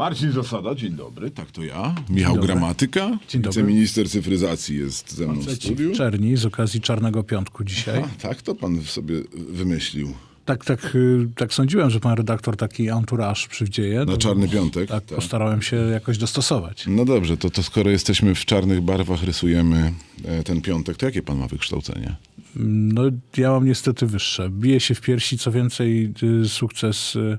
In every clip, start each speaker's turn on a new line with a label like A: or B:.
A: Marcin Zasada, dzień dobry, tak to ja. Michał
B: dobry.
A: Gramatyka,
B: Dzień dobry.
A: wiceminister cyfryzacji jest ze mną w studiu.
B: Czerni z okazji Czarnego Piątku dzisiaj.
A: A, tak to pan sobie wymyślił.
B: Tak, tak, y, tak sądziłem, że pan redaktor taki entourage przywdzieje.
A: Na Czarny Piątek.
B: Tak, postarałem się jakoś dostosować.
A: No dobrze, to, to skoro jesteśmy w czarnych barwach, rysujemy e, ten piątek, to jakie pan ma wykształcenie?
B: No, ja mam niestety wyższe. Biję się w piersi, co więcej, y, sukces y,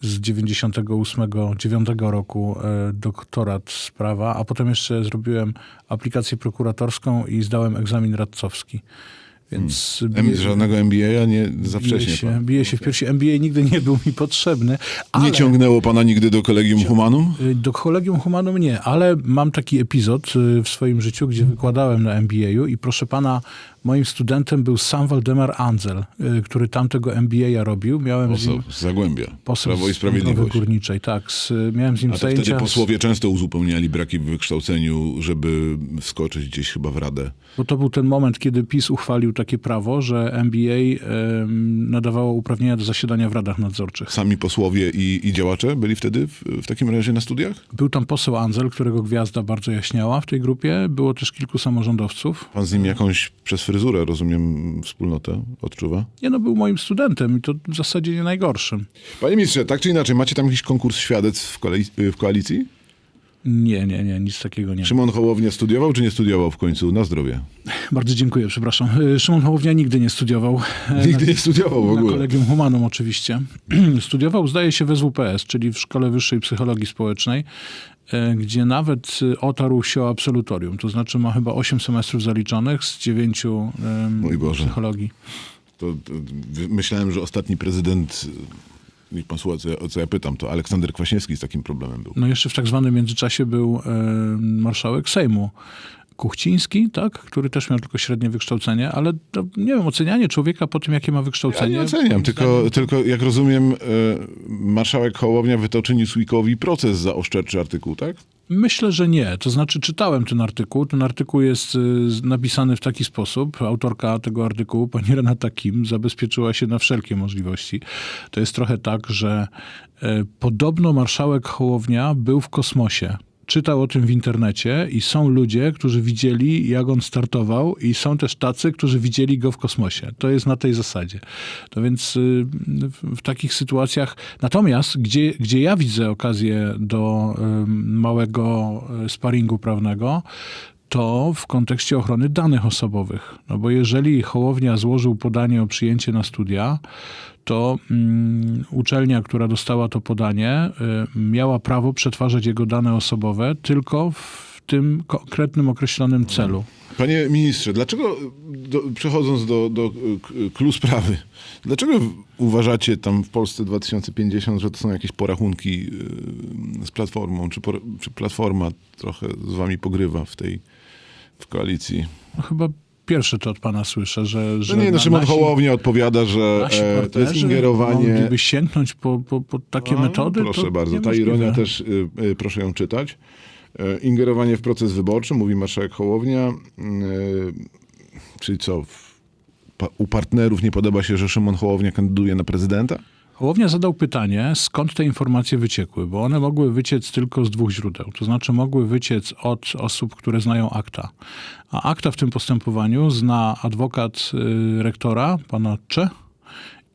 B: z 98-9 roku, y, doktorat z prawa, a potem jeszcze zrobiłem aplikację prokuratorską i zdałem egzamin radcowski. Więc
A: M-
B: biję-
A: żadnego MBA nie za wcześnie
B: się,
A: pan.
B: biję się w piersi. MBA nigdy nie był mi potrzebny, ale...
A: Nie ciągnęło pana nigdy do Kolegium Humanum?
B: Y, Do Collegium Humanum nie, ale mam taki epizod y, w swoim życiu, gdzie wykładałem na MBA-u i proszę pana, moim studentem był sam Waldemar Andzel, y, który tamtego MBA robił. Miałem z nim
A: Poseł z Zagłębia.
B: poseł
A: Prawo i Sprawiedliwość.
B: Górniczej, tak. Z, miałem z nim
A: A to wtedy posłowie często uzupełniali braki w wykształceniu, żeby wskoczyć gdzieś chyba w radę.
B: Bo to był ten moment, kiedy PiS uchwalił takie prawo, że MBA nadawało uprawnienia do zasiadania w radach nadzorczych.
A: Sami posłowie i, i działacze byli wtedy w, w takim razie na studiach?
B: Był tam poseł Andzel, którego gwiazda bardzo jaśniała w tej grupie. Było też kilku samorządowców.
A: Pan z nim jakąś przez fryzurę, rozumiem, wspólnotę odczuwa?
B: Nie no, był moim studentem i to w zasadzie nie najgorszym.
A: Panie ministrze, tak czy inaczej, macie tam jakiś konkurs świadectw w, kolei- w koalicji?
B: Nie, nie, nie, nic takiego nie.
A: Szymon Hołownia studiował czy nie studiował w końcu? Na zdrowie.
B: Bardzo dziękuję, przepraszam. Y, Szymon Hołownia nigdy nie studiował. E,
A: Nigdy nie studiował w
B: Na
A: ogóle.
B: Kolegium Humanum oczywiście. studiował, zdaje się, w SWPS, czyli w Szkole Wyższej Psychologii Społecznej, e, gdzie nawet otarł się o absolutorium. To znaczy ma chyba 8 semestrów zaliczonych z 9
A: Mój Boże.
B: psychologii.
A: To, to, myślałem, że ostatni prezydent, niech pan słucha, co ja, o co ja pytam, to Aleksander Kwaśniewski z takim problemem był.
B: No jeszcze w tak zwanym międzyczasie był e, marszałek Sejmu. Kuchciński, tak, który też miał tylko średnie wykształcenie, ale to, nie wiem, ocenianie człowieka po tym, jakie ma
A: Ja
B: wykształcenie.
A: nie oceniam, tylko, tylko jak rozumiem, e, marszałek Hołownia wytoczył Newsweekowi proces za oszczerczy artykuł, tak?
B: Myślę, że nie. To znaczy, czytałem ten artykuł. Ten artykuł jest z- napisany w taki sposób. Autorka tego artykułu, pani Renata Kim, zabezpieczyła się na wszelkie możliwości. To jest trochę tak, że e, podobno marszałek Hołownia był w kosmosie. Czytał o tym w internecie i są ludzie, którzy widzieli, jak on startował, i są też tacy, którzy widzieli go w kosmosie. To jest na tej zasadzie. To więc y, w, takich sytuacjach. Natomiast, gdzie, gdzie ja widzę okazję do małego y, sparingu prawnego, to w kontekście ochrony danych osobowych. No bo jeżeli Hołownia złożył podanie o przyjęcie na studia, to mm, uczelnia, która dostała to podanie, y, miała prawo przetwarzać jego dane osobowe tylko w tym konkretnym określonym celu.
A: Panie ministrze, dlaczego, do, przechodząc do, do klu sprawy, dlaczego uważacie tam w Polsce 2050, że to są jakieś porachunki y, z Platformą, czy, por, czy Platforma trochę z wami pogrywa w tej w koalicji?
B: No, chyba pierwsze to od pana słyszę, że... że
A: No nie, no Szymon
B: nasi-
A: Hołownia odpowiada, że e, to jest ingerowanie...
B: Mogliby sięgnąć po, po, po takie
A: No,
B: metody?
A: Proszę bardzo, ta ironia też, y, y, proszę ją czytać. E, Ingerowanie w proces wyborczy, mówi marszałek Hołownia. Y, Czyli co, w, pa, u partnerów nie podoba się, że Szymon Hołownia kandyduje na prezydenta?
B: Hołownia zadał pytanie, skąd te informacje wyciekły, bo one mogły wyciec tylko z dwóch źródeł. To znaczy mogły wyciec od osób, które znają akta. A akta w tym postępowaniu zna adwokat y, rektora, pana Cze,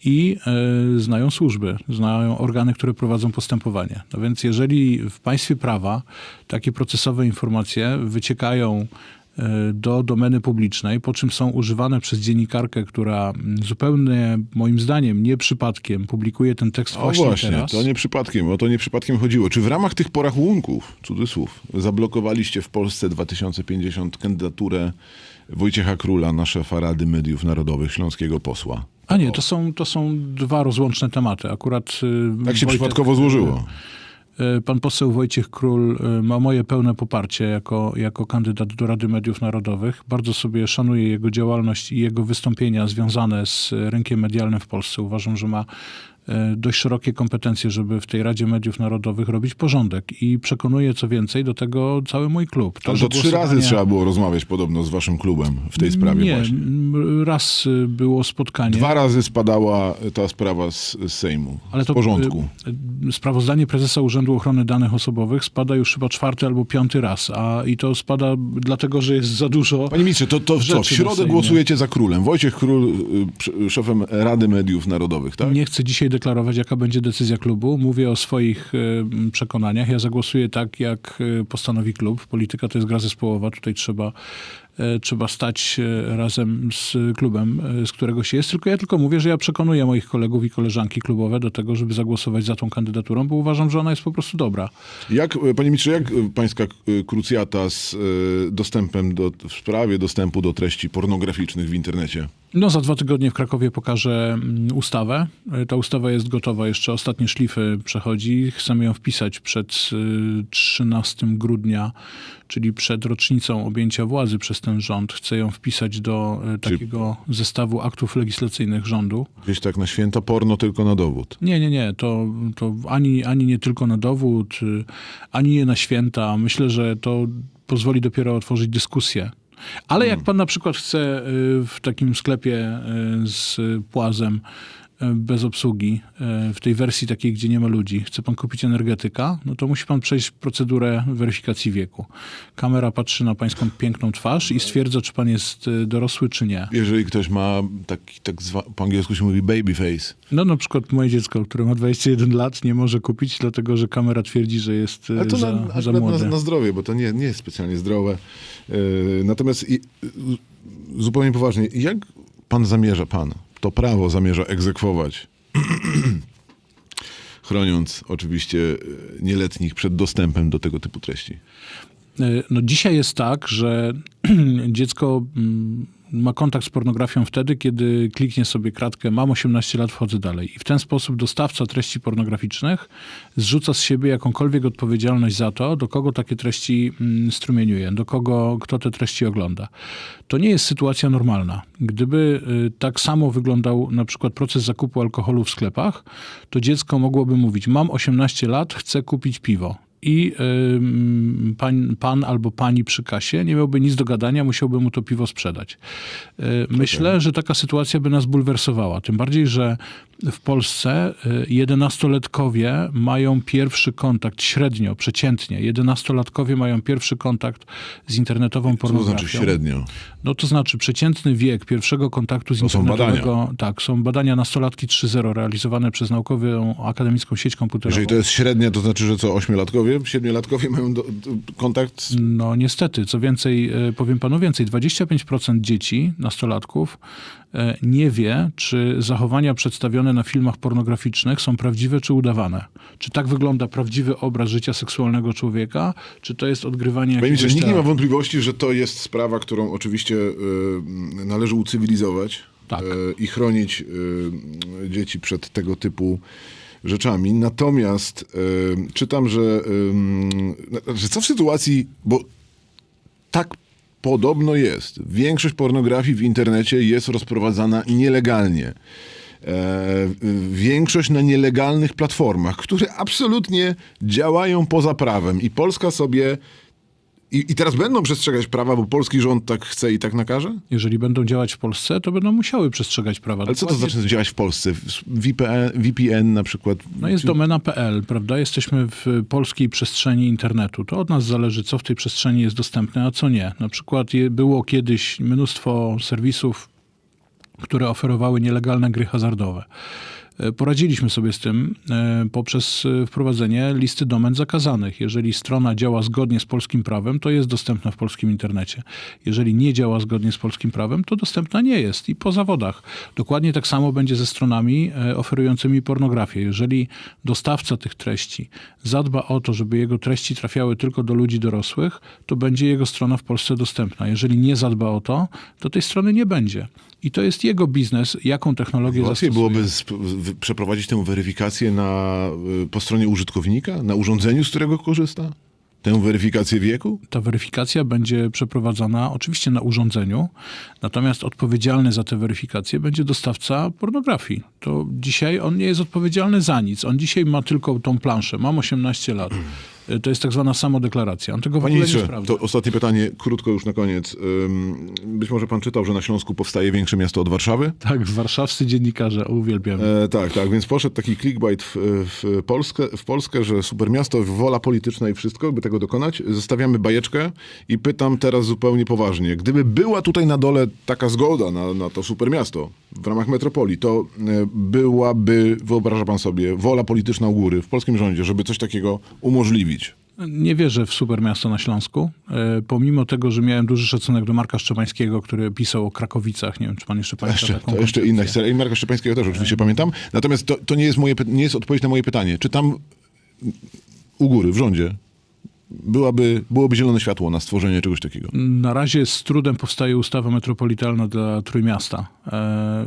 B: i y, znają służby, znają organy, które prowadzą postępowanie. No więc jeżeli w państwie prawa takie procesowe informacje wyciekają do domeny publicznej, po czym są używane przez dziennikarkę, która mm, zupełnie moim zdaniem nie przypadkiem publikuje ten tekst
A: O
B: właśnie,
A: właśnie,
B: teraz.
A: to nie przypadkiem, o to nie przypadkiem chodziło. Czy w ramach tych porachunków, cudzysłów, zablokowaliście w Polsce 2050 kandydaturę Wojciecha Króla na szefa Rady Mediów Narodowych, śląskiego posła?
B: A nie, to są, to są dwa rozłączne tematy. Akurat y,
A: Tak się
B: Wojtek-
A: przypadkowo złożyło.
B: Y, Pan poseł Wojciech Król y, ma moje pełne poparcie jako, jako kandydat do Rady Mediów Narodowych. Bardzo sobie szanuję jego działalność i jego wystąpienia związane z rynkiem medialnym w Polsce. Uważam, że ma e, dość szerokie kompetencje, żeby w tej Radzie Mediów Narodowych robić porządek. I przekonuje co więcej do tego cały mój klub.
A: To, to trzy razy trzeba było rozmawiać podobno z waszym klubem w tej sprawie
B: Nie,
A: właśnie.
B: raz y, było spotkanie.
A: Dwa razy spadała ta sprawa z, z Sejmu.
B: Ale
A: z
B: to
A: porządku.
B: y, y, sprawozdanie prezesa Urzędu Ochrony Danych Osobowych spada już chyba czwarty albo piąty raz, a i to spada dlatego, że jest za dużo.
A: Panie ministrze, to, to co, w środę głosujecie za królem. Wojciech Król, y, szefem Rady Mediów Narodowych, tak?
B: Nie chcę dzisiaj deklarować, jaka będzie decyzja klubu. Mówię o swoich y, przekonaniach. Ja zagłosuję tak, jak y, postanowi klub. Polityka to jest gra zespołowa. Tutaj trzeba, trzeba stać razem z klubem, y, z którego się jest. Tylko ja tylko mówię, że ja przekonuję moich kolegów i koleżanki klubowe do tego, żeby zagłosować za tą kandydaturą, bo uważam, że ona jest po prostu dobra.
A: Jak, y, panie ministrze, jak pańska krucjata z dostępem do, w sprawie dostępu do treści pornograficznych w internecie?
B: No, za dwa tygodnie w Krakowie pokażę mm, ustawę. E, Ta ustawa jest gotowa, jeszcze ostatnie szlify przechodzi. Chcemy ją wpisać przed y, 13 grudnia, czyli przed rocznicą objęcia władzy przez ten rząd. Chcę ją wpisać do
A: Czyli-
B: takiego zestawu aktów legislacyjnych rządu.
A: Gdzieś tak na święta porno tylko na dowód.
B: Nie, nie, nie. To, to ani, ani nie tylko na dowód, y, ani nie na święta. Myślę, że to pozwoli dopiero otworzyć dyskusję. Ale jak pan na przykład chce y, w takim sklepie y, z płazem bez obsługi, y, w tej wersji takiej, gdzie nie ma ludzi, chce pan kupić energetyka, no to musi pan przejść procedurę weryfikacji wieku. Kamera patrzy na pańską piękną twarz i stwierdza, czy pan jest y, dorosły, czy nie.
A: Jeżeli ktoś ma taki, tak zwa, po angielsku się mówi baby face.
B: No na przykład moje dziecko, które ma 21 lat, nie może kupić, dlatego że kamera twierdzi, że jest
A: Ale to
B: za,
A: na,
B: za
A: akurat na, na zdrowie, bo to nie, nie jest specjalnie zdrowe. Natomiast i, zupełnie poważnie, jak pan zamierza, pan, to prawo zamierza egzekwować, chroniąc oczywiście y, nieletnich przed dostępem do tego typu treści?
B: Y, No dzisiaj jest tak, że dziecko mm, ma kontakt z pornografią wtedy, kiedy kliknie sobie kratkę mam 18 lat, wchodzę dalej. I w ten sposób dostawca treści pornograficznych zrzuca z siebie jakąkolwiek odpowiedzialność za to, do kogo takie treści mm, strumieniuje, do kogo, kto te treści ogląda. To nie jest sytuacja normalna. Gdyby y, tak samo wyglądał na przykład proces zakupu alkoholu w sklepach, to dziecko mogłoby mówić mam 18 lat, chcę kupić piwo i ym, pan, pan albo pani przy kasie nie miałby nic do gadania, musiałby mu to piwo sprzedać. Y, Myślę, że taka sytuacja by nas bulwersowała. Tym bardziej, że w Polsce y, jedenastolatkowie mają pierwszy kontakt, średnio, przeciętnie, jedenastolatkowie mają pierwszy kontakt z internetową
A: Co to
B: pornografią.
A: znaczy średnio?
B: No to znaczy przeciętny wiek pierwszego kontaktu z
A: To
B: internetowego... Tak, są badania nastolatki 3.0 realizowane przez naukową akademicką sieć komputerową.
A: Jeżeli to jest średnia, to znaczy, że co, ośmiolatkowie, siedmiolatkowie mają do, kontakt z...
B: No niestety, co więcej, e, powiem panu więcej, 25% dzieci, nastolatków e, nie wie, czy zachowania przedstawione na filmach pornograficznych są prawdziwe czy udawane. Czy tak wygląda prawdziwy obraz życia seksualnego człowieka, czy to jest odgrywanie
A: Panie
B: jakiegoś
A: nikt nie ma wątpliwości, że to jest sprawa, którą oczywiście y, należy ucywilizować
B: Tak.
A: y, i chronić y, dzieci przed tego typu rzeczami. Natomiast y, czytam, że, y, że co w sytuacji, bo tak podobno jest. Większość pornografii w internecie jest rozprowadzana nielegalnie. E, większość na nielegalnych platformach, które absolutnie działają poza prawem i Polska sobie i, I teraz będą przestrzegać prawa, bo polski rząd tak chce i tak nakaże?
B: Jeżeli będą działać w Polsce, to będą musiały przestrzegać prawa.
A: Ale co to
B: Dokładnie
A: zaczyna działać w Polsce? VPN, VPN na przykład.
B: No jest domena.pl, prawda? Jesteśmy w polskiej przestrzeni internetu. To od nas zależy, co w tej przestrzeni jest dostępne, a co nie. Na przykład je- było kiedyś mnóstwo serwisów, które oferowały nielegalne gry hazardowe. E, Poradziliśmy sobie z tym e, poprzez e, wprowadzenie listy domen zakazanych. Jeżeli strona działa zgodnie z polskim prawem, to jest dostępna w polskim internecie. Jeżeli nie działa zgodnie z polskim prawem, to dostępna nie jest i po zawodach. Dokładnie tak samo będzie ze stronami oferującymi pornografię. Jeżeli dostawca tych treści zadba o to, żeby jego treści trafiały tylko do ludzi dorosłych, to będzie jego strona w Polsce dostępna. Jeżeli nie zadba o to, to tej strony nie będzie. I to jest jego biznes, jaką technologię
A: Łatwiej
B: zastosuje.
A: byłoby przeprowadzić tę weryfikację na, y, po stronie użytkownika, na urządzeniu, z którego korzysta? tę weryfikację wieku?
B: Ta weryfikacja będzie przeprowadzana oczywiście na urządzeniu, natomiast odpowiedzialny za tę weryfikację będzie dostawca pornografii. To dzisiaj on nie jest odpowiedzialny za nic. On dzisiaj ma tylko tą planszę. Mam 18 lat. To jest tak zwana samodeklaracja. On tego w
A: Panie
B: ogóle nie sprawdza.
A: to ostatnie pytanie, krótko już na koniec. Być może pan czytał, że na Śląsku powstaje większe miasto od Warszawy?
B: Tak, warszawscy dziennikarze uwielbiam.
A: E, tak, tak, więc poszedł taki clickbait w, w, Polskę, w Polskę, że supermiasto, wola polityczna i wszystko, by tego dokonać. Zostawiamy bajeczkę i pytam teraz zupełnie poważnie. Gdyby była tutaj na dole taka zgoda na, na to supermiasto w ramach metropolii, to e, byłaby, wyobraża pan sobie, wola polityczna u góry w polskim rządzie, żeby coś takiego umożliwić.
B: Nie wierzę w supermiasto na Śląsku. E, pomimo tego, że miałem duży szacunek do Marka Szczepańskiego, który pisał o Krakowicach. Nie wiem, czy pan jeszcze pamięta
A: Jeszcze,
B: taką
A: to jeszcze inna historia. I Marka Szczepańskiego też oczywiście pamiętam. Natomiast to, to nie, jest moje, nie jest odpowiedź na moje pytanie. Czy tam u góry, w rządzie, byłaby, byłoby zielone światło na stworzenie czegoś takiego?
B: Na razie z trudem powstaje ustawa metropolitalna dla Trójmiasta. E,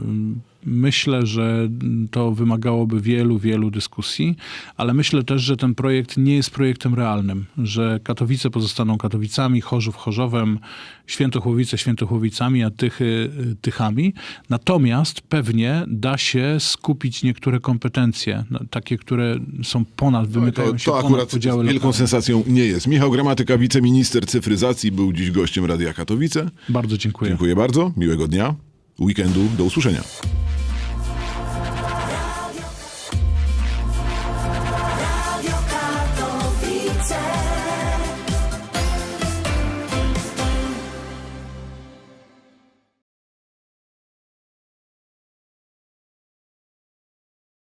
B: Myślę, że to wymagałoby wielu, wielu dyskusji, ale myślę też, że ten projekt nie jest projektem realnym, że Katowice pozostaną Katowicami, Chorzów Chorzowem, Świętochłowice Świętochłowicami, a Tychy y, Tychami. Natomiast pewnie da się skupić niektóre kompetencje, no, takie, które są ponad, wymykają
A: To,
B: się
A: to
B: ponad
A: akurat
B: podziały
A: wielką
B: lokalne.
A: sensacją nie jest. Michał Gramatyka, wiceminister cyfryzacji, był dziś gościem Radia Katowice.
B: Bardzo dziękuję.
A: Dziękuję bardzo, miłego dnia, weekendu, do usłyszenia.